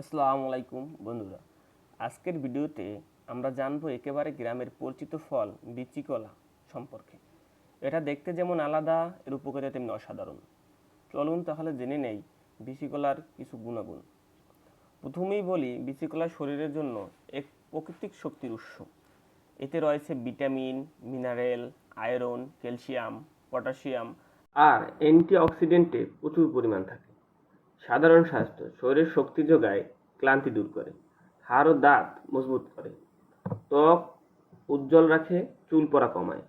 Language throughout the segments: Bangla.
আসসালামু আলাইকুম বন্ধুরা। আজকের ভিডিওতে আমরা জানব একেবারে গ্রামের পরিচিত ফল বিচিকলা সম্পর্কে। এটা দেখতে যেমন আলাদা, এর উপকারিতা তেমনি অসাধারণ। চলুন তাহলে জেনে নেই বিচিকলার কিছু গুণাগুণ। প্রথমেই বলি বিচিকলা শরীরের জন্য এক প্রাকৃতিক শক্তির উৎস। এতে রয়েছে vitamin, mineral, iron, calcium, potassium আর অ্যান্টিঅক্সিডেন্টে প্রচুর পরিমাণ থাকে। সাধারণ স্বাস্থ্য, শরীরের শক্তি যোগায় ক্লান্তি দূর করে, হাড় ও দাঁত মজবুত করে, ত্বক উজ্জ্বল রাখে, চুল পড়া কমায়।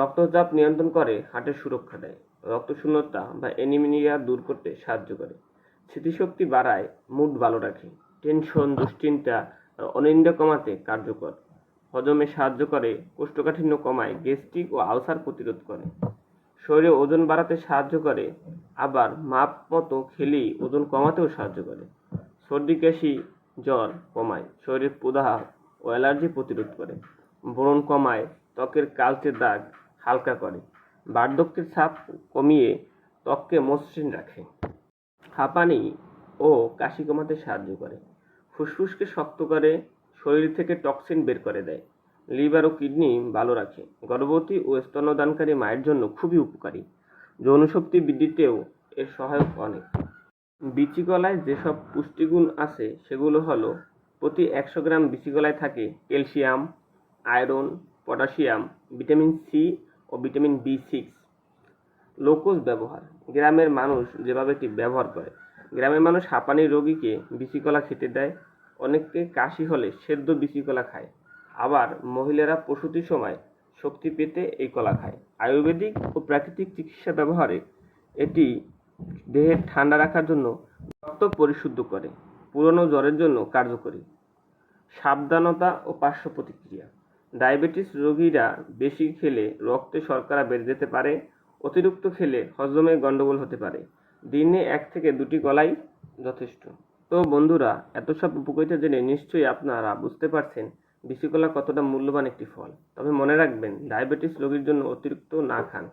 রক্তচাপ নিয়ন্ত্রণ করে, হার্টের সুরক্ষা দেয়। রক্তশূন্যতা বা অ্যানিমিনিয়া দূর করতে সাহায্য করে। স্মৃতিশক্তি বাড়ায়, মুড ভালো রাখে, টেনশন, দুশ্চিন্তা আর অনিন্দ্য কমাতে কার্যকর। হজমে সাহায্য করে, কোষ্ঠকাঠিন্য কমায়, গ্যাস্ট্রিক ও আলসার প্রতিরোধ করে। শরীরে ওজন বাড়াতে সাহায্য করে আবার মাপ মতো খেলেই ওজন কমাতেও সাহায্য করে। সর্দি, কাশি, জ্বর কমায়, শরীরের প্রদাহ ও অ্যালার্জি প্রতিরোধ করে। ব্রণ কমায়, ত্বকের কালচে দাগ হালকা করে। বার্ধক্যের ছাপ কমিয়ে ত্বককে মসৃণ রাখে। হাঁপানি ও কাশি কমাতে সাহায্য করে। ফুসফুসকে শক্ত করে শরীর থেকে টক্সিন বের করে দেয়। লিভার ও কিডনি ভালো রাখে। গর্ভবতী ও স্তন্যদানকারী মায়ের জন্য খুবই উপকারী। যৌনশক্তি বৃদ্ধিতেও এর সহায়ক অনেক। বিচিকলায় যেসব পুষ্টিগুণ আছে, সেগুলো হলো প্রতি একশো গ্রাম বিচিকলায় থাকে calcium, iron, potassium, vitamin C ও ভিটামিন বি সিক্স। লোকজ ব্যবহার। গ্রামের মানুষ যেভাবে এটি ব্যবহার করে, গ্রামের মানুষ হাঁপানি রোগীকে বিচিকলা খেতে দেয়, অনেককে কাশি হলে সেদ্ধ বিচিকলা খায়। আবার মহিলারা প্রসূতির সময় শক্তি পেতে এই কলা খায়। আয়ুর্বেদিক ও প্রাকৃতিক চিকিৎসা ব্যবহারে এটি দেহের ঠান্ডা রাখার জন্য রক্ত পরিশুদ্ধ করে, পুরনো জ্বরের জন্য কার্যকরী। সাবধানতা ও পার্শ্ব প্রতিক্রিয়া। ডায়াবেটিস রোগীরা বেশি খেলে রক্তে শর্করা বেড়ে যেতে পারে, অতিরিক্ত খেলে হজমে গণ্ডগোল হতে পারে। দিনে এক থেকে দুটি কলাই যথেষ্ট। তো বন্ধুরা, এত সব উপকারিতা জেনে নিশ্চয়ই আপনারা বুঝতে পারছেন বিচিকলা কতটা মূল্যবান একটি ফল? তবে মনে রাখবেন ডায়াবেটিস রোগীর জন্য অতিরিক্ত না খান।